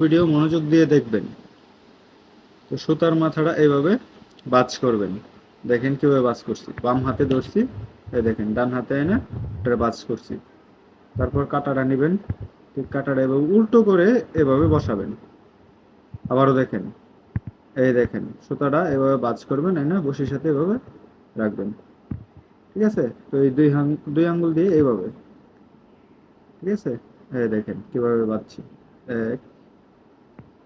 Video মনোযোগ দিয়ে দেখবেন। তো সুতার মাথাটা এইভাবে বাজ করবেন। দেখেন কীভাবে বাজ করছি। বাম হাতে ধরছি, এই দেখেন, ডান হাতে এনে এটা বাজ করছি। তারপর কাটাটা নেবেন, ঠিক কাটাটা এভাবে উল্টো করে এভাবে বসাবেন। আবারও দেখেন, এই দেখেন, সুতাটা এভাবে বাজ করবেন, এনে বসির সাথে এভাবে রাখবেন। ঠিক আছে? তো এই দুই দুই আঙ্গুল দিয়ে এইভাবে। ঠিক আছে? এই দেখেন, কীভাবে বাজছি। এক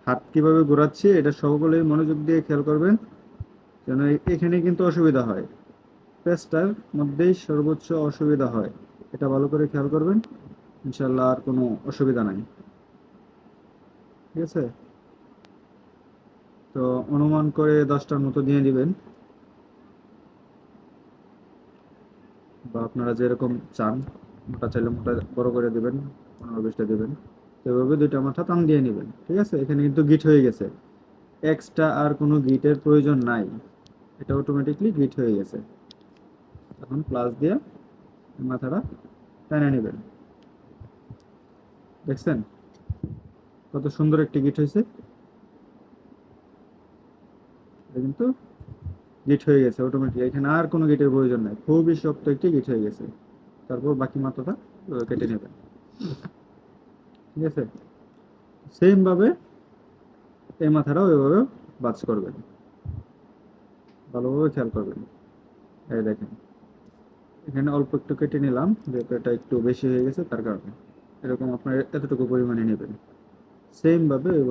হাত কীভাবে ঘোরাচ্ছি, এটা সকলেই মনোযোগ দিয়ে খেয়াল করবেন, যেন এখানে কিন্তু অসুবিধা হয়। পেজটার মধ্যেই সর্বোচ্চ অসুবিধা হয়, এটা ভালো করে খেয়াল করবেন ইনশাল্লাহ আর কোনো অসুবিধা নাই। ঠিক আছে? তো অনুমান করে দশটার মতো দিয়ে দিবেন। বা আপনারা যেরকম চান, মোটা চাইলে মোটা বড় করে দেবেন, পনেরো বিশটা দিবেন। এভাবে দুইটা মাথা টান দিয়ে নেবেন, ঠিক আছে? এখানে কিন্তু গিট হয়ে গেছে। এক্সট্রা আর কোনো গিটের প্রয়োজন নাই। এটা অটোমেটিকলি গিট হয়ে গেছে। এখন প্লাস দিয়ে মাথাটা টেনে নেবেন। দেখছেন? কত সুন্দর একটি গিট হয়েছে। কিন্তু গিট হয়ে গেছে অটোমেটিক এখানে আর কোনো গিটের প্রয়োজন নাই। খুবই শক্ত একটি গিট হয়ে গেছে। তারপর বাকি মাথাটা কেটে নেবেন। ঠিক আছে? সেম ভাবে এই মাথাটাও এভাবে বাজ করবেন। ভালোভাবে খেয়াল করবেন। এই দেখেন। এখানে অল্প একটু কেটে নিলাম, যেহেতু এটা একটু বেশি হয়ে গেছে, তার কারণে। এরকম আপনার এতটুকু পরিমাণে নেবেন। সেম ভাবে